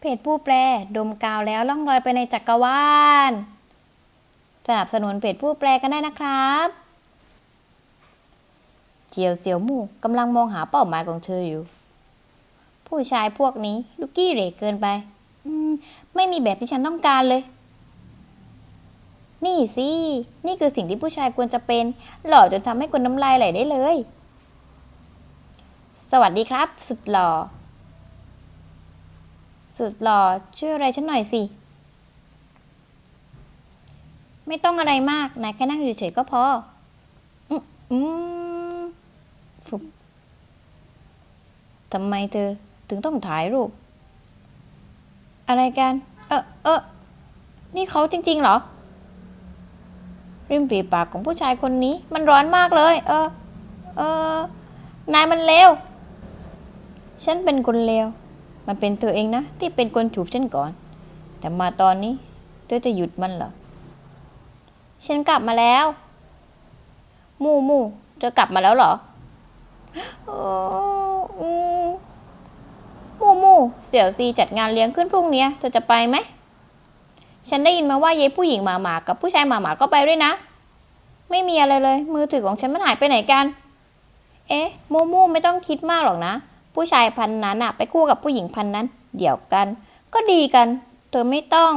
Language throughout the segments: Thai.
เพจผู้แปล ดมกาวแล้วล่องลอยไปในจักรวาลสนับสนุนเพจผู้แปลกันได้นะครับเจียวเสี่ยวหมู่กำลังมองหาเป้าหมายของเธออยู่ ผู้ชายพวกนี้ลูกกี้เหร่เกินไป อืม ไม่มีแบบที่ฉันต้องการเลย นี่สิ นี่คือสิ่งที่ผู้ชายควรจะเป็น หล่อจนทำให้คนน้ำลายไหลได้เลย สวัสดีครับ สุดหล่อ สุดหล่อช่วยอะไรฉันหน่อยสิ ไม่ต้องอะไรมากนายแค่นั่งอยู่เฉยๆก็พออืมอืมฟุบทำไมเธอถึงต้องถ่ายรูป อะไรกัน เออเออนี่เขาจริง ๆ เหรอ ริมฝีปากของผู้ชายคนนี้ มันร้อนมากเลย เออ เออ นายมันเลว ฉันเป็นคนเลว มันเป็นเธอเองนะ ที่เป็นคนจูบฉันก่อน แต่มาตอนนี้ เธอจะหยุดมันเหรอ ฉันกลับมาแล้ว มูมูเธอกลับมาแล้วเหรอเอออืมมูมูเสี่ยวซีจัดงานเลี้ยงขึ้นพรุ่งนี้เธอจะไปไหม ฉันได้ยินมาว่าเย้ผู้หญิงหมาหมากับผู้ชายหมาหมาก็ไปด้วยนะ ไม่มีอะไรเลย มือถือของฉันมันหายไปไหนกัน เอ๊ะโมโม่ไม่ต้องคิดมากหรอกนะ ผู้ชายพันนั้นอะไปคู่กับผู้หญิงพันนั้น เดี๋ยวกัน ก็ดีกัน เธอไม่ต้อง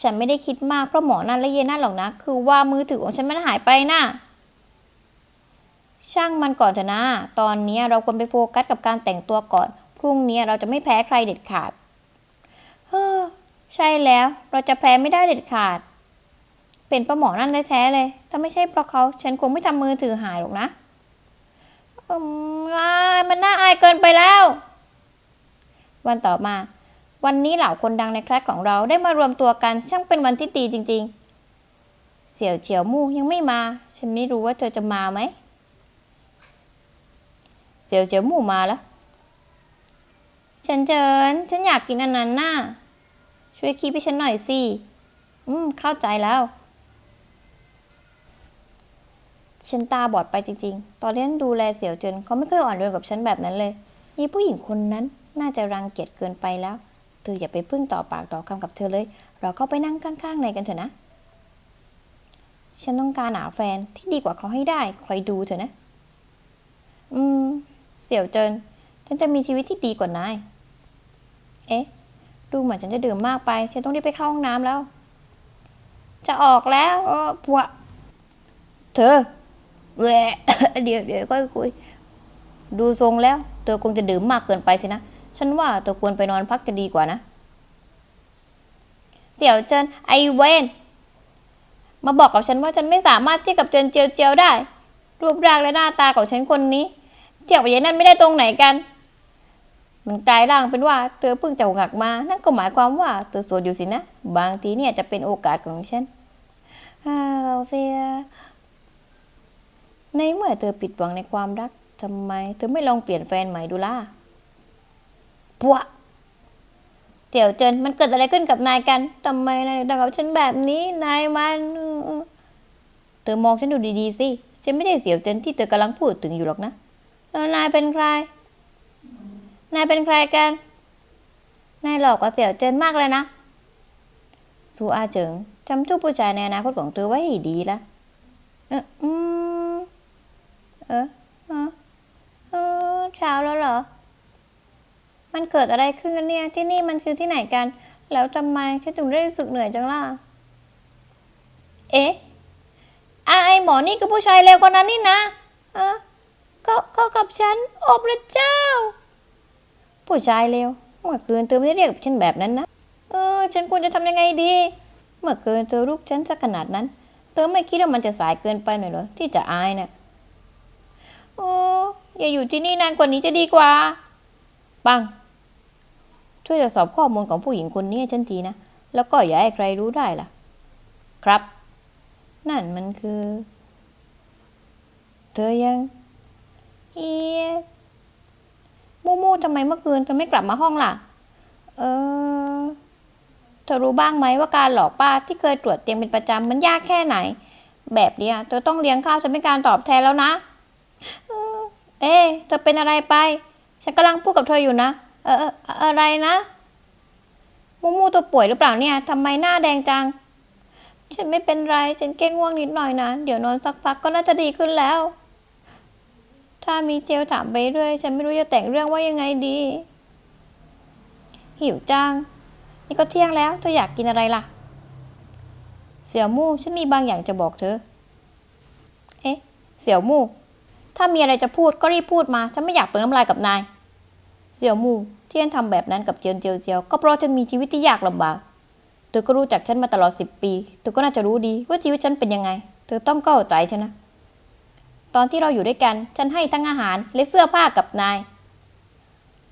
ฉันไม่ได้คิดมากเพราะหมอนั่นและเยนั่นหรอกนะ คือว่ามือถือของฉันมันหายไปน่ะช่างมันก่อนเถอะนะ ตอนนี้เราควรไปโฟกัสกับการแต่งตัวก่อน พรุ่งนี้เราจะไม่แพ้ใครเด็ดขาด เฮ้อ ใช่แล้ว เราจะแพ้ไม่ได้เด็ดขาด เป็นประหมอนั่นแท้ๆเลย ถ้าไม่ใช่เพราะเขา ฉันคงไม่ทำมือถือหายหรอกนะ มอ้ายมันน่าอายเกินไปแล้ว วันต่อมา วันนี้เหล่าคนดังในคลาสของเราได้มารวมตัวกันช่างเป็นวันที่ดีจริง ๆ เสี่ยวเจียวมู่ยังไม่มา ฉันไม่รู้ว่าเธอจะมาไหม เสี่ยวเจียวมู่มาแล้วฉันเจินฉันอยากกินอันนั้นน่ะช่วยคิดให้ฉันหน่อยสิ อืม เข้าใจแล้ว ฉันตาบอดไปจริงๆ ตอนที่ฉันดูแลเสี่ยวเจินเขาไม่เคยอ่อนโยนกับฉันแบบนั้นเลยยี่ผู้หญิงคนนั้นน่าจะรังเกียจเกินไปแล้ว เธออย่าไปพึ่งต่อปากต่อคำกับเธอเลย เราเข้าไปนั่งข้างๆในกันเถอะนะ ฉันต้องการหาแฟนที่ดีกว่าเขาให้ได้ คอยดูเถอะนะ อืม เสี่ยวเจิน ฉันจะมีชีวิตที่ดีกว่านาย เอ๊ะ ดูเหมือนฉันจะดื่มมากไป ฉันต้องรีบไปเข้าห้องน้ำแล้ว จะออกแล้ว เออพวก เธอ แวเดี๋ยวเดี๋ยวก็คุย ดูทรงแล้ว เธอคงจะดื่มมากเกินไปสินะ ฉันว่าเธอควรไปนอนพักจะดีกว่านะ เสี่ยวเจินไอเวนมาบอกกับฉันว่าฉันไม่สามารถเทียบกับเจินเจียวเจียวได้ รูปร่างและหน้าตาของฉันคนนี้ เทียบกับยายนั่นไม่ได้ตรงไหนกัน มันกลายร่างเป็นว่าเธอเพิ่งจะหงักมา นั่นก็หมายความว่าเธอโสดอยู่สินะ บางทีเนี่ยจะเป็นโอกาสของฉันฮ่าเฟีย ในเมื่อเธอผิดหวังในความรักทำไม เธอไม่ลองเปลี่ยนแฟนใหม่ดูล่ะพวกเจียวเจินมันเกิดอะไรขึ้นกับนายกันทำไมนายถึงทำกับฉันแบบนี้นายมันเธอมองฉันดูดีๆสิฉันไม่ได้เสียวเจินที่เธอกำลังพูดถึงอยู่หรอกนะแล้วนายเป็นใคร นายเป็นใครกันนายหลอกกับเสี่ยวเจินมากเลยนะสูอาเจิงจำทุกผู้ชายในอนาคตของเธอไว้ให้ดีละเอออืม เออเออเออเช้าแล้วเหรอ มันเกิดอะไรขึ้นกันเนี่ย ที่นี่มันคือที่ไหนกัน แล้วทำไมฉันถึงได้รู้สึกเหนื่อยจังล่ะ เอ๊ะอะไอหมอนี่ก็ผู้ชายเลวกว่านั้นนี่นะเออก็ก็กับฉัน โอ้พระเจ้า ผู้ชายเลวเมื่อคืนเธอไม่ได้เรียกฉันแบบนั้นนะ เออ ฉันควรจะทำยังไงดี เมื่อคืนเธอรุกฉันสักขนาดนั้น เธอไม่คิดว่ามันจะสายเกินไปหน่อยหรอที่จะอายเนี่ย โอ้อย่าอยู่ที่นี่นานกว่านี้จะดีกว่า ปัง ช่วยตรวจสอบข้อมูลของผู้หญิงคนนี้ฉันทีนะ แล้วก็อย่าให้ใครรู้ได้ล่ะ ครับ นั่นมันคือ เธอยังเอียมูมูทำไมเมื่อคืนเธอไม่กลับมาห้องล่ะ เออ เธอรู้บ้างไหมว่าการหลอกป้าที่เคยตรวจเตียงเป็นประจำมันยากแค่ไหน แบบเนี้ยเธอต้องเลี้ยงข้าวฉันเป็นการตอบแทนแล้วนะ เอ๊เธอเป็นอะไรไป ฉันกำลังพูดกับเธออยู่นะ เออเออะไรนะ มูมูตัวป่วยหรือเปล่าเนี่ยทำไมหน้าแดงจัง ฉันไม่เป็นไร ฉันแค่ง่วงนิดหน่อยนะ เดี๋ยวนอนสักพักก็น่าจะดีขึ้นแล้ว ถ้ามีเจลถามไปเรื่อย ฉันไม่รู้จะแต่งเรื่องว่ายังไงดี หิวจัง นี่ก็เที่ยงแล้ว เธออยากกินอะไรล่ะ เสี่ยวมู่ฉันมีบางอย่างจะบอกเธอ เอ๊ะ เสี่ยวมู่ ถ้ามีอะไรจะพูดก็รีบพูดมา ฉันไม่อยากเปิดน้ำลายกับนาย เสี่ยวมู่ที่ฉันทำแบบนั้นกับเจียนเจียวเจียว ก็เพราะฉันมีชีวิตที่ยากลำบาก เธอก็รู้จักฉันมาตลอดสิบปี เธอก็น่าจะรู้ดีว่าชีวิตฉันเป็นยังไง เธอต้องเข้าใจฉันนะ ตอนที่เราอยู่ด้วยกัน ฉันให้ทั้งอาหารและเสื้อผ้ากับนาย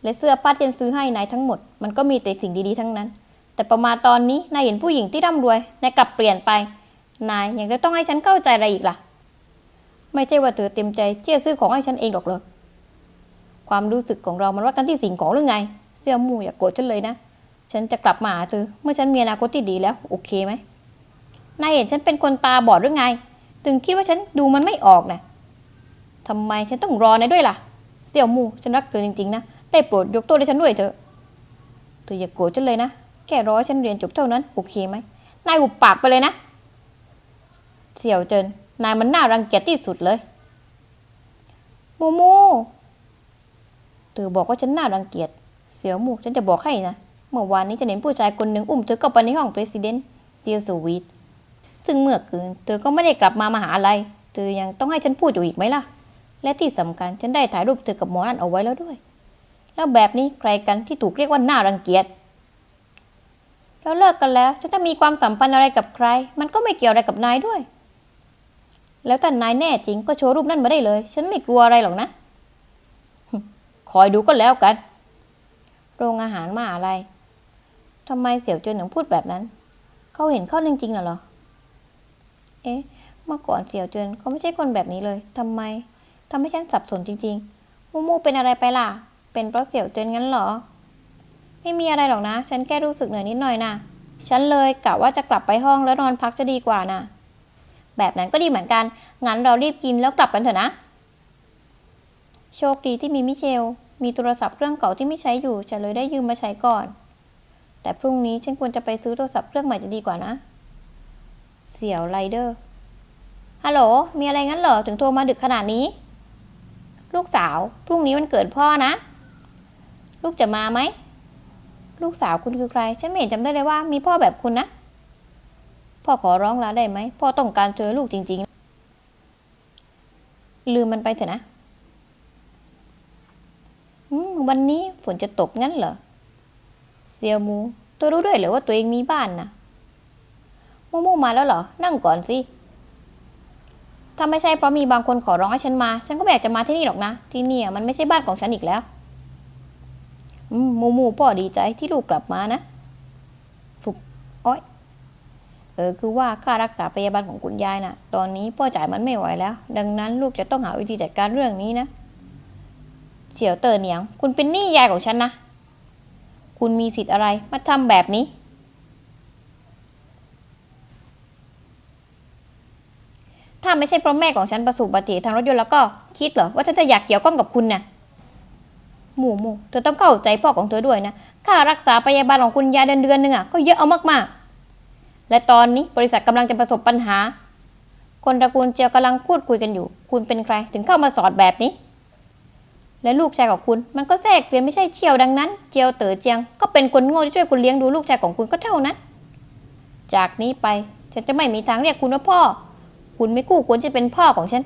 และเสื้อผ้าที่ฉันซื้อให้นายทั้งหมด มันก็มีแต่สิ่งดีๆทั้งนั้น แต่ประมาณตอนนี้นายเห็นผู้หญิงที่ร่ำรวย นายกลับเปลี่ยนไป นายยังจะต้องให้ฉันเข้าใจอะไรอีกล่ะ ไม่ใช่ว่าเธอเต็มใจที่จะซื้อของให้ฉันเองหรอกเลยความรู้สึกของเรามันวัดกันที่สิ่งของหรือไง เสี่ยวมู่อย่าโกรธฉันเลยนะ ฉันจะกลับมาหาเธอเมื่อฉันมีอนาคตที่ดีแล้ว โอเคไหมนายเห็นฉันเป็นคนตาบอดหรือไง ถึงคิดว่าฉันดูมันไม่ออกนะทำไมฉันต้องรอนายด้วยล่ะ เสี่ยวมู่ฉันรักเธอจริงๆนะ ได้โปรดยกโทษให้ฉันด้วยเถอะ เธออย่าโกรธฉันเลยนะ แค่รอฉันเรียนจบเท่านั้น โอเคไหมนายหุบปากไปเลยนะ เสี่ยวเจิน นายมันน่ารังเกียจที่สุดเลยมูมูเธอบอกว่าฉันน่ารังเกียจ เสี่ยวมูฉันจะบอกให้นะ เมื่อวานนี้ฉันเห็นผู้ชายคนหนึ่งอุ้มเธอเข้าไปในห้องประธานเซียสวีทซึ่งเมื่อคืนเธอก็ไม่ได้กลับมามหาลัยเธอยังต้องให้ฉันพูดอยู่อีกไหมล่ะ และที่สำคัญฉันได้ถ่ายรูปเธอกับหมอนั่นเอาไว้แล้วด้วย แล้วแบบนี้ใครกันที่ถูกเรียกว่าน่ารังเกียจแล้วเลิกกันแล้ว ฉันจะมีความสัมพันธ์อะไรกับใคร มันก็ไม่เกี่ยวอะไรกับนายด้วย แล้วถ้านายแน่จริงก็โชว์รูปนั่นมาได้เลย ฉันไม่กลัวอะไรหรอกนะ คอยดูก็แล้วกัน โรงอาหารมาอะไรทำไมเสี่ยวเจินถึงพูดแบบนั้น เขาเห็นเข้าจริงๆเหรอ เอ๊ะ เมื่อก่อนเสี่ยวเจินเขาไม่ใช่คนแบบนี้เลยทำไมทำให้ฉันสับสนจริงๆ มูมูเป็นอะไรไปล่ะ เป็นเพราะเสี่ยวเจินงั้นเหรอ ไม่มีอะไรหรอกนะ ฉันแค่รู้สึกเหนื่อยนิดหน่อยนะฉันเลยกะว่าจะกลับไปห้องแล้วนอนพักจะดีกว่าน่ะ แบบนั้นก็ดีเหมือนกัน งั้นเรารีบกินแล้วกลับกันเถอะนะ โชคดีที่มีมิเชล มีโทรศัพท์เครื่องเก่าที่ไม่ใช้อยู่ฉันเลยได้ยืมมาใช้ก่อน แต่พรุ่งนี้ฉันควรจะไปซื้อโทรศัพท์เครื่องใหม่จะดีกว่านะ เสี่ยวไรเดอร์ ฮัลโหล มีอะไรงั้นเหรอ ถึงโทรมาดึกขนาดนี้ ลูกสาว พรุ่งนี้วันเกิดพ่อนะ ลูกจะมาไหม ลูกสาวคุณคือใคร ฉันไม่เห็นจำได้เลยว่ามีพ่อแบบคุณนะ พ่อขอร้องลาได้ไหมพ่อต้องการเจอลูกจริง ๆ ลืมมันไปเถอะนะวันนี้ฝนจะตกงั้นเหรอเซียวมูตัวรู้ด้วยเหรอว่าตัวเองมีบ้านนะมูมูมาแล้วเหรอ นั่งก่อนสิถ้าไม่ใช่เพราะมีบางคนขอร้องให้ฉันมา ฉันก็ไม่อยากจะมาที่นี่หรอกนะ ที่นี่มันไม่ใช่บ้านของฉันอีกแล้วมมูมูพ่อดีใจที่ลูกกลับมานะ ฟุบอ้อย เออคือว่าค่ารักษาพยาบาลของคุณยายน่ะ ตอนนี้พ่อจ่ายมันไม่ไหวแล้ว ดังนั้นลูกจะต้องหาวิธีจัดการเรื่องนี้นะเฉียวเตอเหนียง คุณเป็นหนี้ยายของฉันนะ คุณมีสิทธิ์อะไรมาทำแบบนี้ ถ้าไม่ใช่เพราะแม่ของฉันประสบอุบัติเหตุทางรถยนต์แล้วก็คิดเหรอว่าฉันจะอยากเกี่ยวข้องกับคุณน่ะหมู่หมู่เธอต้องเข้าใจพ่อของเธอด้วยนะค่ารักษาพยาบาลของคุณยายเดือนเดือนหนึ่งอะก็เยอะเอามากๆ และตอนนี้บริษัทกำลังจะประสบปัญหา คนตระกูลเจียวกำลังพูดคุยกันอยู่ คุณเป็นใครถึงเข้ามาสอนแบบนี้ และลูกชายของคุณมันก็แทรกเรียนไม่ใช่เชียวดังนั้น เจียวเต๋อเจียง ก็เป็นคนโง่ที่ช่วยคุณเลี้ยงดูลูกชายของคุณก็เท่านั้น จากนี้ไปฉันจะไม่มีทางเรียกคุณว่าพ่อ คุณไม่คู่ควรจะเป็นพ่อของฉัน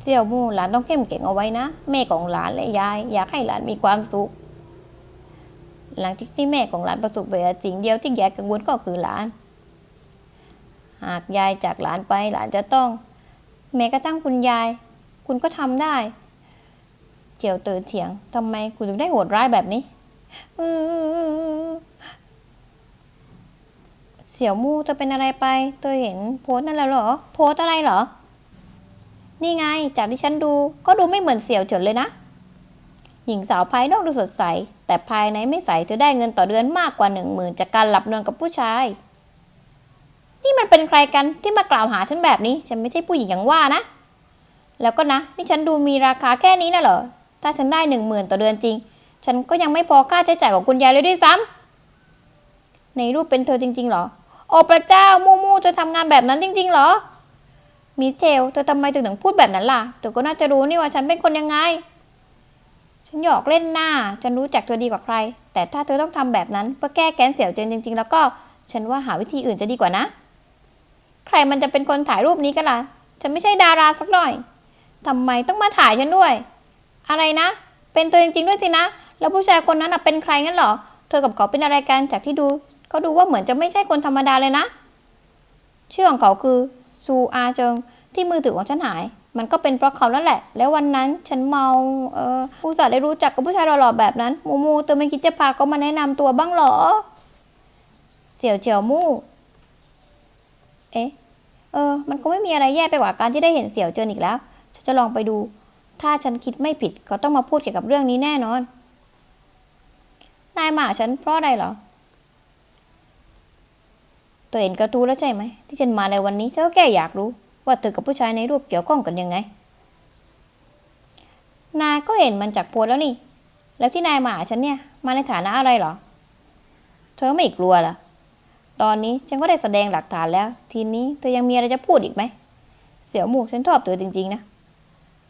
เสี่ยวมู่หลานต้องเข้มแข็งเอาไว้นะ แม่ของหลานและยาย อยากให้หลานมีความสุข หลังจากที่แม่ของหลานประสบอุบัติเหตุสิ่งเดียวที่ยายกังวลก็คือหลาน หากยายจากหลานไปหลานจะต้อง แม้กระทั่งคุณยาย คุณก็ทำได้เจียวเตือนเถียงทำไมคุณถึงได้โหดร้ายแบบนี้เสี่ยวมู่จะเป็นอะไรไปเธอเห็นโพสนั่นแล้วหรอ โพสอะไรหรอ นี่ไง จากที่ฉันดูก็ดูไม่เหมือนเสี่ยวเฉินเลยนะ หญิงสาวภายนอกดูสดใส แต่ภายในไม่ใสเธอได้เงินต่อเดือนมากกว่าหนึ่งหมื่นจากการหลับนอนกับผู้ชาย นี่มันเป็นใครกันที่มากล่าวหาฉันแบบนี้ ฉันไม่ใช่ผู้หญิงอย่างว่านะ แล้วก็นะนี่ฉันดูมีราคาแค่นี้นะเหรอ ถ้าฉันได้หนึ่งหมื่นต่อเดือนจริง ฉันก็ยังไม่พอค่าใช้จ่ายของคุณยายเลยด้วยซ้ำในรูปเป็นเธอจริงๆเหรอ โอ้พระเจ้ามูมูเธอทำงานแบบนั้นจริง ๆ เหรอมิเชลเธอทำไมถึงถึงพูดแบบนั้นล่ะเธอก็น่าจะรู้นี่ว่าฉันเป็นคนยังไง ฉันหยอกเล่นหน้า ฉันรู้จักเธอดีกว่าใคร แต่ถ้าเธอต้องทำแบบนั้นเพื่อแก้แค้นเสี่ยวเจินจริง ๆ แล้วก็ฉันว่าหาวิธีอื่นจะดีกว่านะ ใครมันจะเป็นคนถ่ายรูปนี้กันล่ะ ฉันไม่ใช่ดาราสักหน่อยทำไมต้องมาถ่ายฉันด้วย อะไรนะ เป็นเธอจริงๆด้วยสินะ แล้วผู้ชายคนนั้นเป็นใครงั้นหรอ เธอกับเขาเป็นอะไรกันจากที่ดูก็ดูว่าเหมือนจะไม่ใช่คนธรรมดาเลยนะ ชื่อของเขาคือซูอาเจิง ที่มือถือของฉันหาย มันก็เป็นเพราะเขานั่นแหละ แล้ววันนั้นฉันเมาเออผู้สาวได้รู้จักกับผู้ชายหล่อๆแบบนั้น มูมูเธอไม่คิดจะพาเขามาแนะนำตัวบ้างเหรอ เสี่ยวเจียวมู่ เอ๊ะ เออ มันคงไม่มีอะไรแย่ไปกว่าการที่ได้เห็นเสี่ยวเจินอีกแล้ว ฉันจะลองไปดู ถ้าฉันคิดไม่ผิดเขาต้องมาพูดเกี่ยวกับเรื่องนี้แน่นอน นายมาฉันเพราะอะไรเหรอตัวเห็นกระตูแล้วใช่ไหมที่ฉันมาในวันนี้ฉันก็แค่อยากรู้ ว่าเธอกับผู้ชายในรูปเกี่ยวข้องกันยังไง นายก็เห็นมันจากโพสแล้วนี่ แล้วที่นายมาหาฉันเนี่ย มาในฐานะอะไรเหรอ เธอไม่กลัวเหรอตอนนี้ฉันก็ได้แสดงหลักฐานแล้ว ทีนี้เธอยังมีอะไรจะพูดอีกไหม เสี่ยวหมู่ฉันชอบเธอจริงๆนะ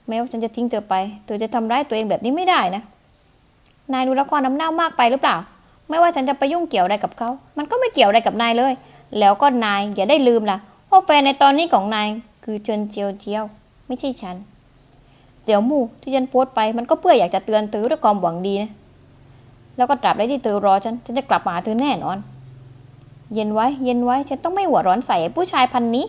แม้ว่าฉันจะทิ้งเธอไป เธอจะทำร้ายตัวเองแบบนี้ไม่ได้นะ นายดูละครน้ำเน่ามากไปหรือเปล่า ไม่ว่าฉันจะไปยุ่งเกี่ยวอะไรกับเขา มันก็ไม่เกี่ยวอะไรกับนายเลย แล้วก็นายอย่าได้ลืมล่ะว่าแฟนในตอนนี้ของนาย คือเจินเจียวเจียว ไม่ใช่ฉัน เสี่ยวมู่ที่ฉันโพสต์ไปมันก็เพื่ออยากจะเตือนเธอด้วยความหวังดีนะ แล้วก็ตราบใดที่เธอรอฉันฉันจะกลับมาหาเธอแน่นอน เย็นไว้ เย็นไว้ฉันต้องไม่หัวร้อนใส่ผู้ชายพันนี้